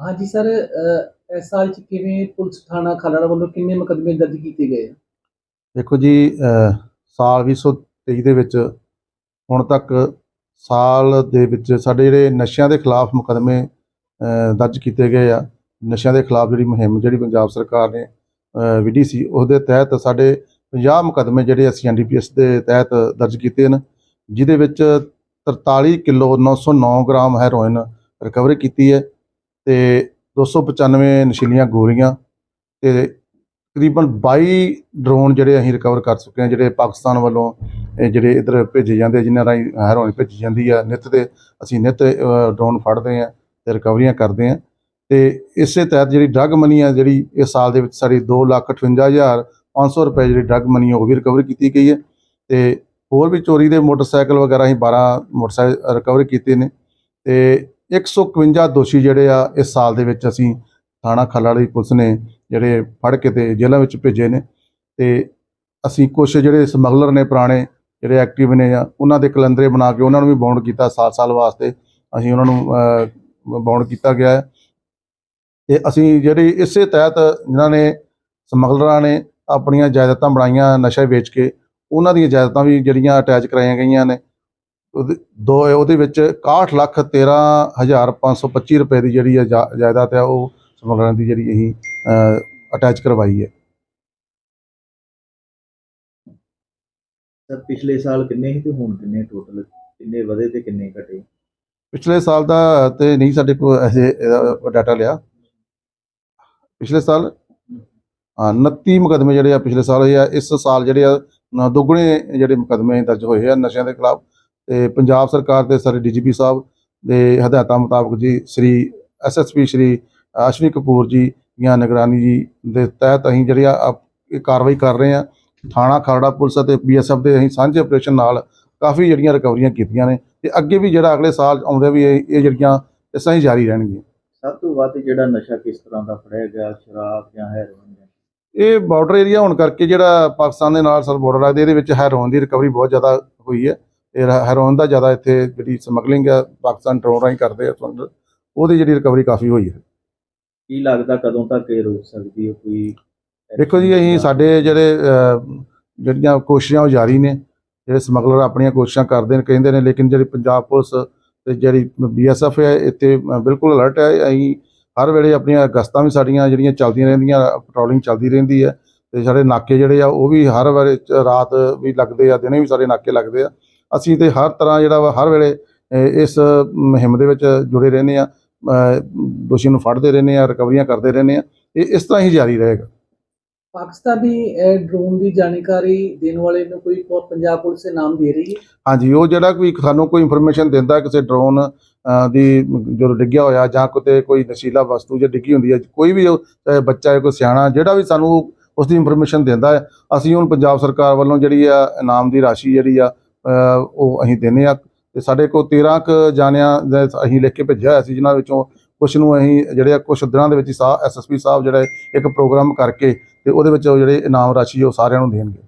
ਹਾਂਜੀ ਸਰ ਇਸ ਸਾਲ ਚ ਕਿਵੇਂ ਪੁਲਿਸ ਥਾਣਾ ਖਾਲੜਾ ਵੱਲੋਂ ਕਿੰਨੇ ਮੁਕੱਦਮੇ ਦਰਜ ਕੀਤੇ ਗਏ ਆ? ਦੇਖੋ ਜੀ, ਅਹ, ਸਾਲ 2023 ਦੇ ਵਿੱਚ ਹੁਣ ਤੱਕ ਸਾਲ ਦੇ ਵਿੱਚ ਸਾਡੇ ਜਿਹੜੇ ਨਸ਼ਿਆਂ ਦੇ ਖਿਲਾਫ ਮੁਕੱਦਮੇ, ਅਹ, ਦਰਜ ਕੀਤੇ ਗਏ ਆ ਨਸ਼ਿਆਂ ਦੇ ਖਿਲਾਫ ਜਿਹੜੀ ਮੁਹਿੰਮ ਜਿਹੜੀ ਪੰਜਾਬ ਸਰਕਾਰ ਨੇ, ਅਹ, ਵਿੱਢੀ ਸੀ, ਉਹਦੇ ਤਹਿਤ ਸਾਡੇ 50 ਮੁਕੱਦਮੇ ਜਿਹੜੇ ਅਸੀਂ ਐਨਡੀਪੀਐਸ ਦੇ ਤਹਿਤ ਦਰਜ ਕੀਤੇ ਹਨ, ਜਿਹਦੇ ਵਿੱਚ 43 ਕਿਲੋ 909 ਗ੍ਰਾਮ ਹੈਰੋਇਨ ਰਿਕਵਰੀ ਕੀਤੀ ਹੈ ਤੇ 295 ਨਸ਼ੀਲੀਆਂ ਗੋਲੀਆਂ ਤੇ ਤਕਰੀਬਨ 22 ਡਰੋਨ ਜਿਹੜੇ ਅਸੀਂ ਰਿਕਵਰ ਕਰ ਚੁੱਕੇ ਹਾਂ, ਜਿਹੜੇ ਪਾਕਿਸਤਾਨ ਵੱਲੋਂ, ਇਹ ਜਿਹੜੇ ਇਧਰ ਭੇਜੇ ਜਾਂਦੇ ਜਿਨ੍ਹਾਂ ਰਾਹੀਂ ਹੈਰੋਇਨ ਭੇਜੀ ਜਾਂਦੀ ਆ, ਨਿੱਤ ਦੇ ਅਸੀਂ ਨਿੱਤ ਡਰੋਨ ਫੜਦੇ ਆ ਤੇ ਰਿਕਵਰੀਆਂ ਕਰਦੇ ਆ ਤੇ ਇਸੇ ਤਹਿਤ ਜਿਹੜੀ ਡਰੱਗ ਮਨੀ ਆ, ਜਿਹੜੀ ਇਸ ਸਾਲ ਦੇ ਵਿੱਚ ਸਾਡੀ 258500 ਰੁਪਏ ਜਿਹੜੀ ਡਰੱਗ ਮਨੀ ਉਹ ਵੀ ਰਿਕਵਰ ਕੀਤੀ ਗਈ ਹੈ। ਤੇ ਹੋਰ ਵੀ ਚੋਰੀ ਦੇ ਮੋਟਰਸਾਈਕਲ ਵਗੈਰਾ ਅਸੀਂ 12 ਮੋਟਰਸਾਈਕਲ ਰਿਕਵਰ ਕੀਤੇ ਨੇ। ਤੇ 151 ਦੋਸ਼ੀ ਜਿਹੜੇ ਆ, ਇਸ ਸਾਲ ਦੇ ਵਿੱਚ ਅਸੀਂ ਥਾਣਾ ਖੱਲਾ ਦੀ ਪੁਲਿਸ ਨੇ ਜਿਹੜੇ ਫੜ ਕੇ ਤੇ ਜੇਲ੍ਹਾਂ ਵਿੱਚ ਭੇਜੇ ਨੇ ਤੇ ਅਸੀਂ ਕੁਝ ਜਿਹੜੇ ਸਮਗਲਰ ਨੇ, ਪੁਰਾਣੇ ਜਿਹੜੇ ਐਕਟਿਵ ਨੇ ਆ ਉਹਨਾਂ ਦੇ ਕੈਲੰਡਰੇ ਬਣਾ ਕੇ ਉਹਨਾਂ ਨੂੰ ਵੀ ਬਾਉਂਡ ਕੀਤਾ ਸਾਲ ਸਾਲ ਵਾਸਤੇ ਅਸੀਂ ਉਹਨਾਂ ਨੂੰ ਬਾਉਂਡ ਕੀਤਾ ਗਿਆ ਹੈ। ਤੇ ਅਸੀਂ ਜਿਹੜੀ ਇਸੇ ਤਹਿਤ ਜਿਨ੍ਹਾਂ ਨੇ ਸਮਗਲਰਾਂ ਨੇ ਆਪਣੀਆਂ ਜਾਇਦਾਦਾਂ ਬਣਾਈਆਂ ਨਸ਼ਾ ਵੇਚ ਕੇ, ਉਹਨਾਂ ਦੀਆਂ ਜਾਇਦਾਦਾਂ ਵੀ ਜਿਹੜੀਆਂ ਅਟੈਚ ਕਰਾਈਆਂ ਗਈਆਂ ਨੇ। ਦੋ ਉਹਦੇ ਵਿੱਚ 61 ਲੱਖ 13 ਹਜ਼ਾਰ 525 ਰੁਪਏ ਦੀ ਜਿਹੜੀ ਜਾਇਦਾਦ ਹੈ ਉਹ ਸਮਗਲਰਾਂ ਦੀ ਜਿਹੜੀ ਅਸੀਂ ਅਟੈਚ ਕਰਵਾਈ ਹੈ। ਸਰ ਪਿਛਲੇ ਸਾਲ ਕਿੰਨੇ ਸੀ ਤੇ ਹੁਣ ਕਿੰਨੇ ਟੋਟਲ ਕਿੰਨੇ ਵਧੇ ਤੇ ਕਿੰਨੇ ਘਟੇ? ਪਿਛਲੇ ਸਾਲ ਦਾ ਤੇ ਨਹੀਂ ਸਾਡੇ ਕੋਲ ਐਸੇ ਡਾਟਾ ਲਿਆ। ਪਿਛਲੇ ਸਾਲ ਹਾਂ 29 ਮੁਕਦਮੇ ਜਿਹੜੇ ਆ ਪਿਛਲੇ ਸਾਲ ਹੋਏ ਆ ਇਸ ਸਾਲ ਜਿਹੜੇ ਆ ਦੁੱਗਣੇ ਜਿਹੜੇ ਮੁਕਦਮੇ ਦਰਜ ਹੋਏ ਆ ਨਸ਼ਿਆਂ ਦੇ ਖਿਲਾਫ। ਤੇ ਪੰਜਾਬ ਸਰਕਾਰ ਦੇ ਸਾਰੇ ਡੀਜੀਪੀ ਸਾਹਿਬ ਦੇ ਹਦਾਇਤਾਂ ਮੁਤਾਬਕ ਜੀ ਸ੍ਰੀ ਐਸਐਸਪੀ ਸ੍ਰੀ ਅਸ਼ਵਨੀ ਕਪੂਰ ਜੀ ਦੀਆਂ ਨਿਗਰਾਨੀ ਜੀ ਦੇ ਤਹਿਤ ਅਸੀਂ ਜਿਹੜੀ ਆ ਇਹ ਕਾਰਵਾਈ ਕਰ ਰਹੇ ਆ ਥਾਣਾ ਖਾਲੜਾ ਪੁਲਿਸ ਅਤੇ ਬੀਐਸਐਫ ਦੇ ਅਸੀਂ ਸਾਂਝੇ ਆਪਰੇਸ਼ਨ ਨਾਲ ਕਾਫੀ ਜਿਹੜੀਆਂ ਰਿਕਵਰੀਆਂ ਕੀਤੀਆਂ ਨੇ ਤੇ ਅੱਗੇ ਵੀ ਜਿਹੜਾ ਅਗਲੇ ਸਾਲ ਆਉਂਦੇ ਵੀ ਇਹ ਜਿਹੜੀਆਂ ਇਸ ਹੀ ਜਾਰੀ ਰਹਿਣਗੀਆਂ। ਸਭ ਤੋਂ ਵੱਧ ਜਿਹੜਾ ਨਸ਼ਾ ਕਿਸ ਤਰ੍ਹਾਂ ਦਾ ਫੜਿਆ ਗਿਆ ਸ਼ਰਾਬ ਜਾਂ ਹੈਰੋਇਨ ਇਹ ਬਾਰਡਰ ਏਰੀਆ ਹੋਣ ਕਰਕੇ ਜਿਹੜਾ ਪਾਕਿਸਤਾਨ ਦੇ ਨਾਲ ਸਰ ਬਾਰਡਰ ਲੱਗਦੇ ਇਹਦੇ ਵਿੱਚ ਹੈਰੋਇਨ ਦੀ ਰਿਕਵਰੀ ਬਹੁਤ ਜ਼ਿਆਦਾ ਹੋਈ ਹੈ। ਇਹ ਹੈਰੋਇਨ ਦਾ ਜ਼ਿਆਦਾ ਇੱਥੇ ਜਿਹੜੀ ਸਮਗਲਿੰਗ ਹੈ ਪਾਕਿਸਤਾਨ ਡਰੋਨ ਰਾਹੀਂ ਕਰਦੇ ਆ ਸਮਗਲਰ ਉਹਦੀ ਜਿਹੜੀ ਰਿਕਵਰੀ ਕਾਫੀ ਹੋਈ ਹੈ। ਕੀ ਲੱਗਦਾ ਕਦੋਂ ਤੱਕ ਇਹ ਰੋਕ ਸਕਦੀ ਹੈ ਕੋਈ ਦੇਖੋ ਜੀ ਅਸੀਂ ਸਾਡੇ ਜਿਹੜੇ ਜਿਹੜੀਆਂ ਕੋਸ਼ਿਸ਼ਾਂ ਉਹ ਜਾਰੀ ਨੇ ਜਿਹੜੇ ਸਮਗਲਰ ਆਪਣੀਆਂ ਕੋਸ਼ਿਸ਼ਾਂ ਕਰਦੇ ਨੇ ਕਹਿੰਦੇ ਨੇ ਲੇਕਿਨ ਜਿਹੜੀ ਪੰਜਾਬ ਪੁਲਿਸ ਤੇ ਜਿਹੜੀ ਬੀਐਸਐਫ ਹੈ ਇੱਥੇ ਬਿਲਕੁਲ ਅਲਰਟ ਹੈ। ਅਸੀਂ ਹਰ ਵੇਲੇ ਆਪਣੀਆਂ ਗਸ਼ਤਾਂ ਵੀ ਸਾਡੀਆਂ ਜਿਹੜੀਆਂ ਚੱਲਦੀਆਂ ਰਹਿੰਦੀਆਂ ਪੈਟਰੋਲਿੰਗ ਚੱਲਦੀ ਰਹਿੰਦੀ ਹੈ ਤੇ ਸਾਡੇ ਨਾਕੇ ਜਿਹੜੇ ਆ ਉਹ ਵੀ ਹਰ ਚ- ਰਾਤ ਵੀ ਲੱਗਦੇ ਆ ਦਿਨੇ ਵੀ ਸਾਡੇ ਨਾਕੇ ਲੱਗਦੇ ਆ। ਅਸੀਂ ਤੇ ਹਰ ਤਰ੍ਹਾਂ ਜਿਹੜਾ ਵਾ ਹਰ ਵੇਲੇ ਇਸ ਮੁਹਿੰਮ ਦੇ ਵਿੱਚ ਜੁੜੇ ਰਹਿੰਦੇ ਆ ਦੋਸ਼ੀ ਨੂੰ ਫੜਦੇ ਰਹਿੰਦੇ ਆ ਰਿਕਵਰੀਆਂ ਕਰਦੇ ਰਹਿੰਦੇ ਆ ਇਹ ਇਸ ਤਰ੍ਹਾਂ ਹੀ ਜਾਰੀ ਰਹੇਗਾ। ਪਾਕਿਸਤਾਨੀ ਡਰੋਨ ਦੀ ਜਾਣਕਾਰੀ ਦੇਣ ਵਾਲੇ ਨੂੰ ਕੋਈ ਪੰਜਾਬ ਪੁਲਿਸ ਦੇ ਨਾਮ ਦੇ ਰਹੀ ਹੈ? ਹਾਂਜੀ ਉਹ ਜਿਹੜਾ ਕੋਈ ਸਾਨੂੰ ਕੋਈ ਇਨਫੋਰਮੇਸ਼ਨ ਦਿੰਦਾ ਕਿਸੇ ਡਰੋਨ ਦੀ ਜਦੋਂ ਡਿੱਗਿਆ ਹੋਇਆ ਜਾਂ ਕਿਤੇ ਕੋਈ ਨਸ਼ੀਲਾ ਵਸਤੂ ਜੇ ਡਿੱਗੀ ਹੁੰਦੀ ਹੈ ਕੋਈ ਵੀ ਚਾਹੇ ਬੱਚਾ ਹੈ ਕੋਈ ਸਿਆਣਾ ਜਿਹੜਾ ਵੀ ਸਾਨੂੰ ਉਸ ਦੀ ਇਨਫੋਰਮੇਸ਼ਨ ਦਿੰਦਾ ਹੈ ਅਸੀਂ ਹੁਣ ਪੰਜਾਬ ਸਰਕਾਰ ਵੱਲੋਂ ਜਿਹੜੀ ਆ ਇਨਾਮ ਦੀ ਰਾਸ਼ੀ ਜਿਹੜੀ ਆ ਉਹ ਅਸੀਂ ਦਿੰਦੇ ਆ ਤੇ ਸਾਡੇ ਕੋਲ 13 ਕ ਜਾਣਿਆਂ ਦਾ ਅਸੀਂ ਲਿਖ ਕੇ ਭੇਜਿਆ ਹੋਇਆ ਸੀ, ਜਿਨ੍ਹਾਂ ਵਿੱਚੋਂ ਕੁਝ ਨੂੰ ਅਸੀਂ ਜਿਹੜੇ ਆ ਕੁਝ ਦਿਨਾਂ ਦੇ ਵਿੱਚ ਹੀ ਸਾ ਐਸਐਸਪੀ ਸਾਹਿਬ ਜਿਹੜੇ ਇੱਕ ਪ੍ਰੋਗਰਾਮ ਕਰਕੇ ਤੇ ਉਹਦੇ ਵਿੱਚ ਉਹ ਜਿਹੜੇ ਇਨਾਮ ਰਾਸ਼ੀ ਉਹ ਸਾਰਿਆਂ ਨੂੰ ਦੇਣਗੇ।